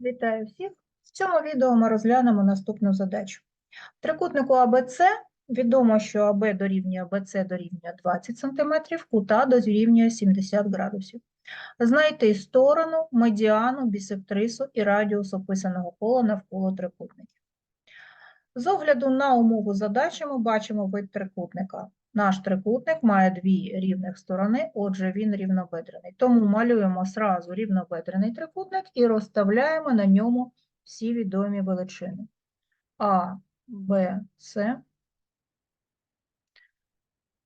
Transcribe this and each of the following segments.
Вітаю всіх! В цьому відео ми розглянемо наступну задачу. В трикутнику АБЦ відомо, що АБ дорівнює БЦ дорівнює 20 см, кута дорівнює 70 градусів. Знайти сторону, медіану, бісектрису і радіус описаного кола навколо трикутників. З огляду на умову задачі ми бачимо вид трикутника. Наш трикутник має дві рівних сторони, отже, він рівнобедрений. Тому малюємо сразу рівнобедрений трикутник і розставляємо на ньому всі відомі величини. А, Б, С.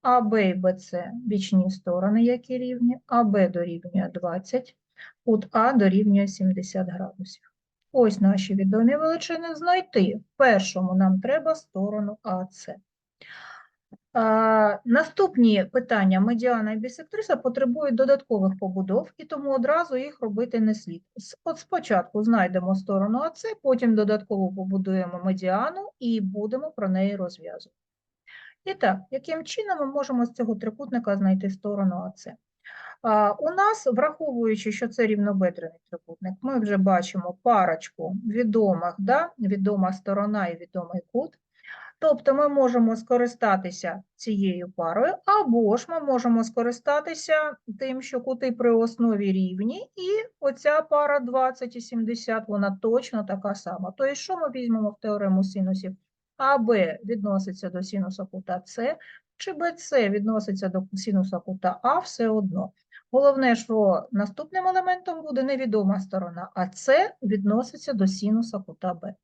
АБ і БЦ – бічні сторони, які рівні, АБ дорівнює 20, кут А дорівнює 70 градусів. Ось наші відомі величини знайти. В першому нам треба сторону АС. Наступні питання медіана і бісектриса потребують додаткових побудов, і тому одразу їх робити не слід. От спочатку знайдемо сторону АС, потім додатково побудуємо медіану і будемо про неї розв'язувати. І так, яким чином ми можемо з цього трикутника знайти сторону АС? А, У нас, враховуючи, що це рівнобедрений трикутник, ми вже бачимо парочку відомих, да? відома сторона і відомий кут. Тобто ми можемо скористатися цією парою, або ж ми можемо скористатися тим, що кути при основі рівні, і оця пара 20 і 70, вона точно така сама. Тобто, що ми візьмемо в теорему синусів? АБ відноситься до синуса кута С, чи БЦ відноситься до синуса кута А, все одно. Головне, що наступним елементом буде невідома сторона, а С відноситься до синуса кута Б.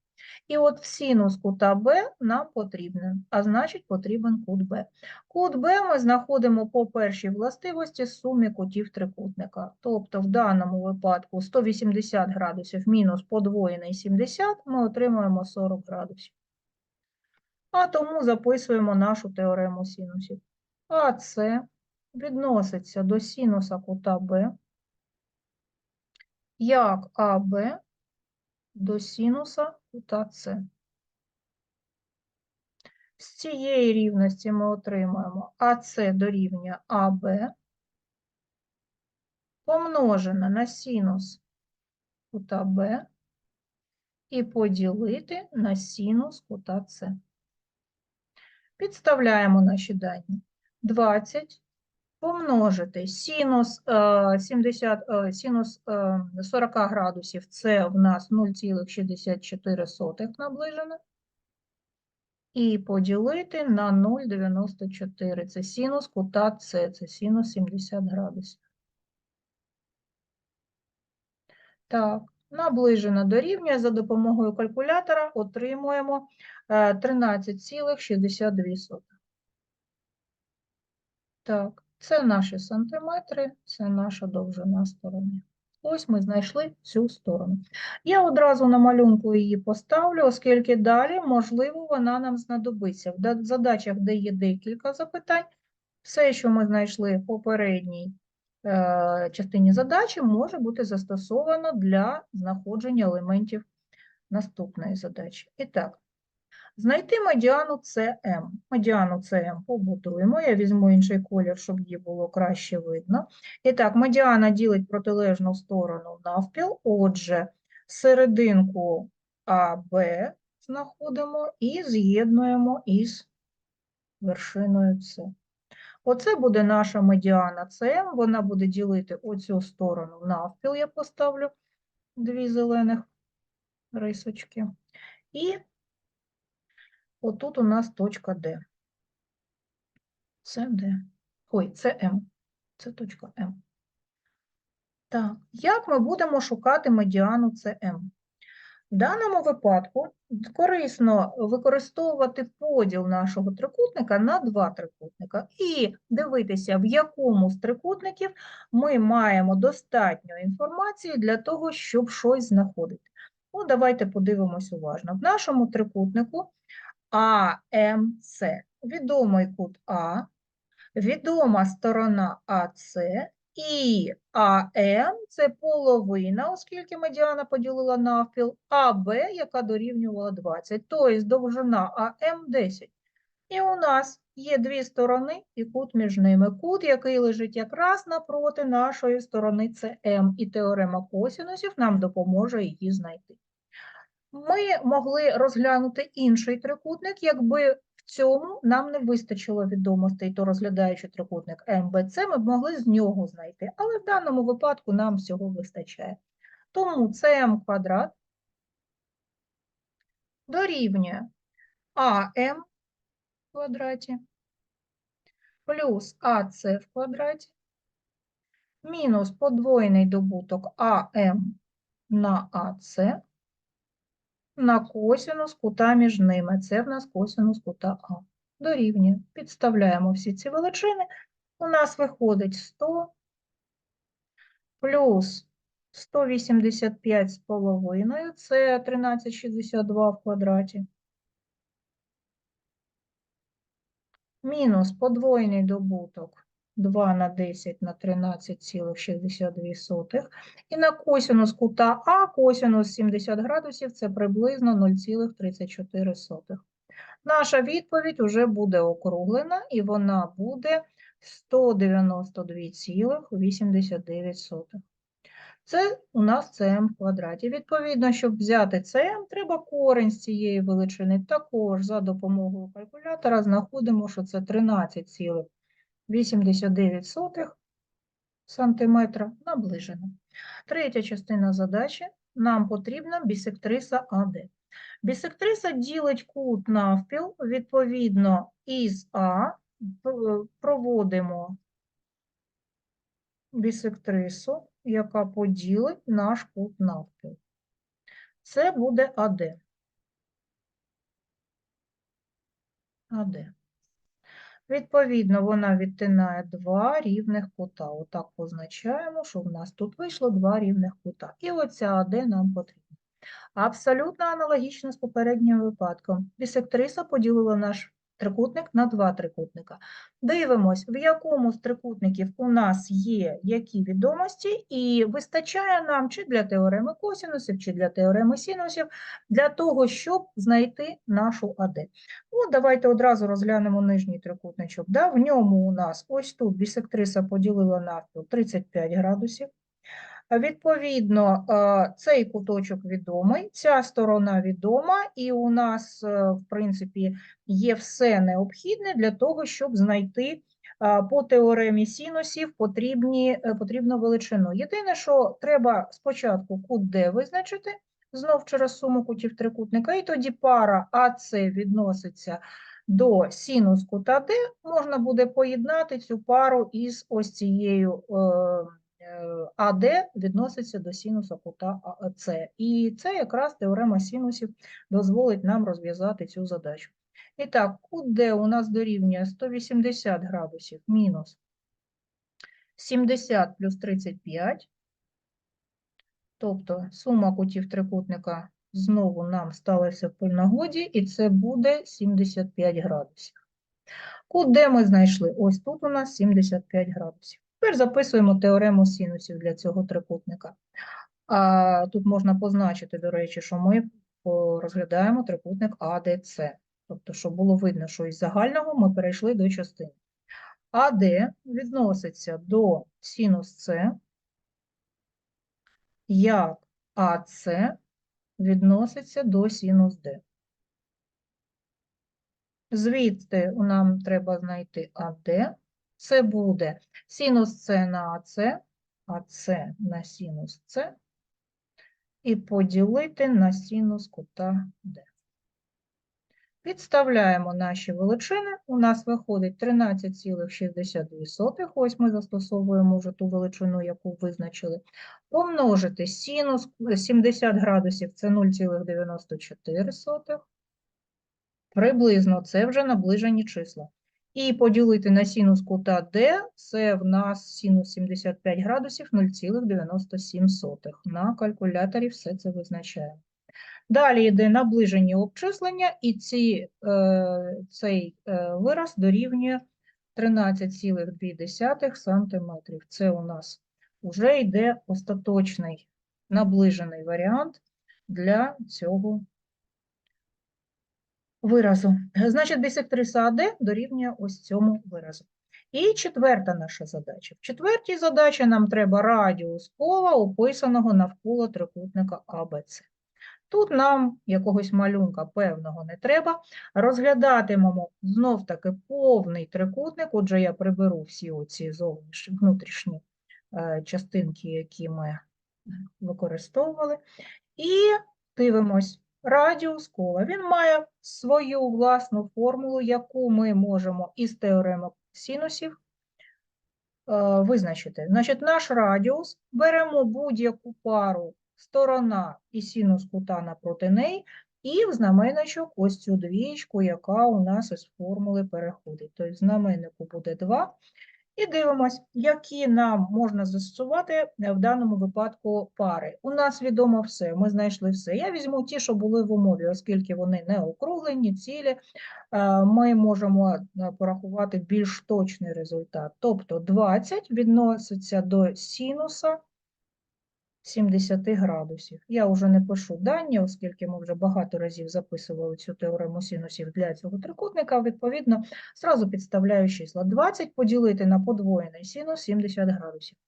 І от в синус кута Б нам потрібен, а значить потрібен кут Б. Кут Б ми знаходимо по першій властивості сумі кутів трикутника. Тобто в даному випадку 180 градусів мінус подвоєний 70, ми отримуємо 40 градусів. А тому записуємо нашу теорему синусів. АС відноситься до синуса кута Б, як АБ до синуса кута С. З цієї рівності ми отримаємо АС дорівнює АБ помножене на синус кута Б і поділити на синус кута С. Підставляємо наші дані. 20 помножити синус, е, 70, е, синус е, 40 градусів, це в нас 0,64 наближено. І поділити на 0,94. Це синус кута С, це синус 70 градусів. Так, наближено дорівнює. За допомогою калькулятора отримуємо е, 13,62. Так, це наші сантиметри, це наша довжина сторони. Ось ми знайшли цю сторону. Я одразу на малюнку її поставлю, оскільки далі, можливо, вона нам знадобиться. В задачах, де є декілька запитань, все, що ми знайшли в попередній е, частині задачі, може бути застосовано для знаходження елементів наступної задачі. І так, Знайти медіану CM. Медіану CM побудуємо. Я візьму інший колір, щоб її було краще видно. І так, медіана ділить протилежну сторону навпіл. Отже, серединку АБ знаходимо і з'єднуємо із вершиною С. Оце буде наша медіана CM. Вона буде ділити оцю сторону навпіл. Я поставлю дві зелених рисочки. І Отут у нас точка Д. Це Д. Ой, це М. Це точка М. Так, як ми будемо шукати медіану СМ? В даному випадку корисно використовувати поділ нашого трикутника на два трикутника і дивитися, в якому з трикутників ми маємо достатньо інформації для того, щоб щось знаходити. Ну, давайте подивимось уважно. В нашому трикутнику АМЦ. Відомий кут А, відома сторона АС і АМ – це половина, оскільки медіана поділила навпіл, АБ, яка дорівнювала 20, тобто довжина АМ 10. І у нас є дві сторони і кут між ними. Кут, який лежить якраз напроти нашої сторони, це М, і теорема косінусів нам допоможе її знайти. Ми могли розглянути інший трикутник, якби в цьому нам не вистачило відомостей, то розглядаючи трикутник МБЦ, ми б могли з нього знайти. Але в даному випадку нам всього вистачає. Тому СМ квадрат дорівнює АМ в квадраті плюс АС в квадраті мінус подвоєний добуток АМ на АС на косінус кута між ними. Це в нас косінус кута А. Дорівнює. Підставляємо всі ці величини. У нас виходить 100 плюс 185 з половиною, це 1362 в квадраті. Мінус подвоєний добуток 2 на 10 на 13,62. І на косінус кута А, косінус 70 градусів, це приблизно 0,34. Наша відповідь вже буде округлена, і вона буде 192,89. Це у нас ЦМ в квадраті. Відповідно, щоб взяти ЦМ, треба корінь з цієї величини. Також за допомогою калькулятора знаходимо, що це 13,89 сантиметра наближено. Третя частина задачі. Нам потрібна бісектриса АД. Бісектриса ділить кут навпіл, відповідно, із А проводимо бісектрису, яка поділить наш кут навпіл. Це буде АД. АД. Відповідно, вона відтинає два рівних кута. Отак позначаємо, що в нас тут вийшло два рівних кута. І оця АД нам потрібна. Абсолютно аналогічно з попереднім випадком. Бісектриса поділила наш трикутник на два трикутника. Дивимось, в якому з трикутників у нас є які відомості, і вистачає нам чи для теореми косінусів, чи для теореми синусів, для того, щоб знайти нашу АД. От давайте одразу розглянемо нижній трикутничок. Да? В ньому у нас ось тут бісектриса поділила навпіл 35 градусів. Відповідно, е, цей куточок відомий, ця сторона відома, і у нас, е, в принципі, є все необхідне для того, щоб знайти е, по теоремі синусів потрібні, потрібну величину. Єдине, що треба спочатку кут D визначити, знов через суму кутів трикутника, і тоді пара АС відноситься до синус кута D, можна буде поєднати цю пару із ось цією АД відноситься до синуса кута АЦ. І це якраз теорема синусів дозволить нам розв'язати цю задачу. І так, кут у нас дорівнює 180 градусів мінус 70 плюс 35. Тобто сума кутів трикутника знову нам сталася в нагоді, і це буде 75 градусів. Кут D ми знайшли? Ось тут у нас 75 градусів. Тепер записуємо теорему синусів для цього трикутника. А тут можна позначити, до речі, що ми розглядаємо трикутник АДЦ. Тобто, щоб було видно, що із загального ми перейшли до частини. АД відноситься до синус С, як АЦ відноситься до синус Д. Звідти нам треба знайти АД. Це буде синус С на АЦ, АЦ на синус С і поділити на синус кута Д. Підставляємо наші величини. У нас виходить 13,62. Ось ми застосовуємо вже ту величину, яку визначили. Помножити синус 70 градусів це 0,94. Приблизно це вже наближені числа. І поділити на синус кута D, це в нас синус 75 градусів 0,97. На калькуляторі все це визначаємо. Далі йде наближені обчислення, і ці, е, цей е, вираз дорівнює 13,2 см. Це у нас вже йде остаточний наближений варіант для цього виразу. Значить, бісектриса АД дорівнює ось цьому виразу. І четверта наша задача. В четвертій задачі нам треба радіус кола, описаного навколо трикутника АБЦ. Тут нам якогось малюнка певного не треба. Розглядатимемо знов-таки повний трикутник. Отже, я приберу всі оці зовнішні, внутрішні е, частинки, які ми використовували. І дивимось. Радіус кола. Він має свою власну формулу, яку ми можемо із теореми синусів е, визначити. Значить, наш радіус беремо будь-яку пару сторона і синус кута напроти неї, і в знаменничок ось цю двієчку, яка у нас із формули переходить. Тобто в знаменнику буде 2. І дивимось, які нам можна застосувати е, в даному випадку пари. У нас відомо все, ми знайшли все. Я візьму ті, що були в умові, оскільки вони не округлені, цілі, е, ми можемо е, порахувати більш точний результат. Тобто 20 відноситься до синуса 70 градусів. Я вже не пишу дані, оскільки ми вже багато разів записували цю теорему синусів для цього трикутника. Відповідно, зразу підставляю числа. 20 поділити на подвоєний синус 70 градусів.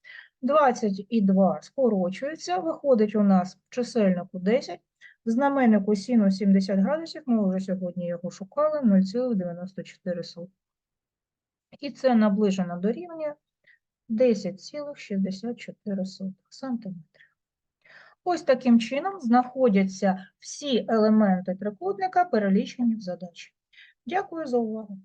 20 і 2 скорочуються, виходить у нас в чисельнику 10. В знаменнику синус 70 градусів, ми вже сьогодні його шукали, 0,94. І це наближено до рівня 10,64 см. Ось таким чином знаходяться всі елементи трикутника, перелічені в задачі. Дякую за увагу.